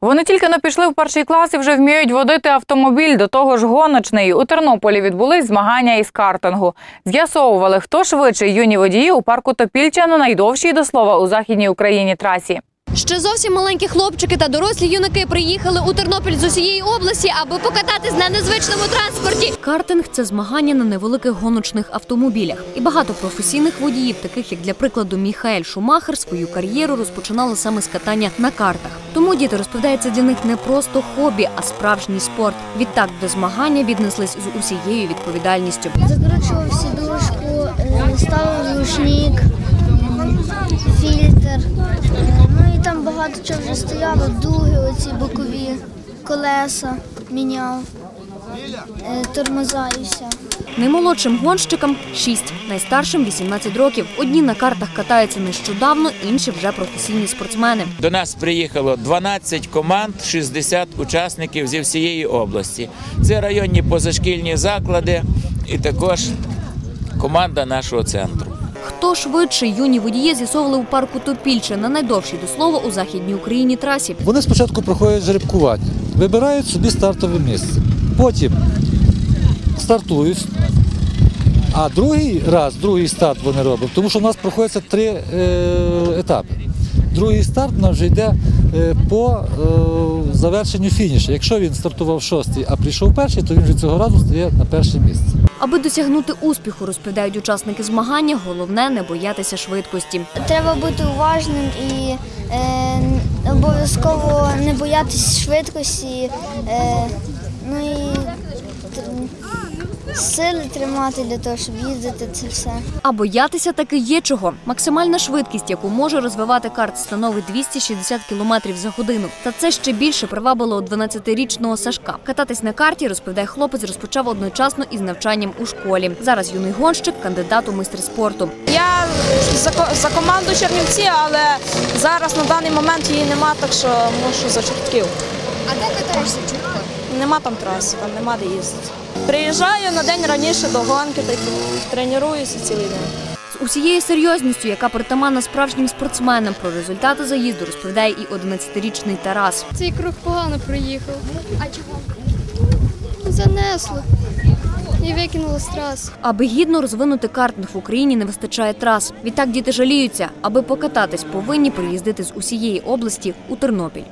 Вони тільки не пішли в перший клас і вже вміють водити автомобіль. До того ж, гоночний. У Тернополі відбулись змагання із картингу. З'ясовували, хто швидше юні водії у парку Топільча на найдовшій до слова у західній Україні трасі. Ще зовсім маленькі хлопчики та дорослі юнаки приїхали у Тернопіль з усієї області, аби покататись на незвичному транспорті. Картинг це змагання на невеликих гоночних автомобілях. І багато професійних водіїв, таких як для прикладу Міхаель Шумахер, свою кар'єру розпочинали саме з катання на картах. Тому діти розповідають, це для них не просто хобі, а справжній спорт. Відтак до змагання віднеслись з усією відповідальністю. Закручував сідушку, е, ставив глушник, м, фільтр. Е, Ну і там багато чого вже стояло, дуги оці бокові, колеса міняв, е, тормоза і все. Наймолодшим гонщикам 6, найстаршим 18 років. Одні на картах катаються нещодавно, інші вже професійні спортсмени. До нас приїхало 12 команд, 60 учасників зі всієї області. Це районні позашкільні заклади і також команда нашого центру. Хто швидше юні водії з'ясовували у парку Топільче на найдовшій до слова у західній Україні трасі. Вони спочатку проходять жеребкування, вибирають собі стартове місце. Потім стартують. А другий раз, другий старт вони роблять, тому що у нас проходяться три е, етапи. Другий старт у нас вже йде е, по е, завершенню фінішу. Якщо він стартував шостий, а прийшов перший, то він вже цього разу стає на перше місце. Аби досягнути успіху, розповідають учасники змагання, головне не боятися швидкості. Треба бути уважним і е, обов'язково не боятися швидкості, е, ну і сили тримати для того, щоб їздити це все. А боятися таки є чого. Максимальна швидкість, яку може розвивати карт, становить 260 км за годину. Та це ще більше привабило 12-річного Сашка. Кататись на карті, розповідає хлопець, розпочав одночасно із навчанням у школі. Зараз юний гонщик, кандидат у майстри спорту. Я за команду Чернівці, але зараз на даний момент її нема, так що мушу за Чортків. А де катаєшся чутко? Нема там траси, там нема де їздити. Приїжджаю на день раніше до гонки, так тренуюся цілий день. З усією серйозністю, яка притаманна справжнім спортсменам, про результати заїзду розповідає і 11-річний Тарас. Цей круг погано проїхав. А чого? Занесло. І викинуло з траси. Аби гідно розвинути картинг в Україні не вистачає трас. Відтак діти жаліються, аби покататись, повинні приїздити з усієї області у Тернопіль.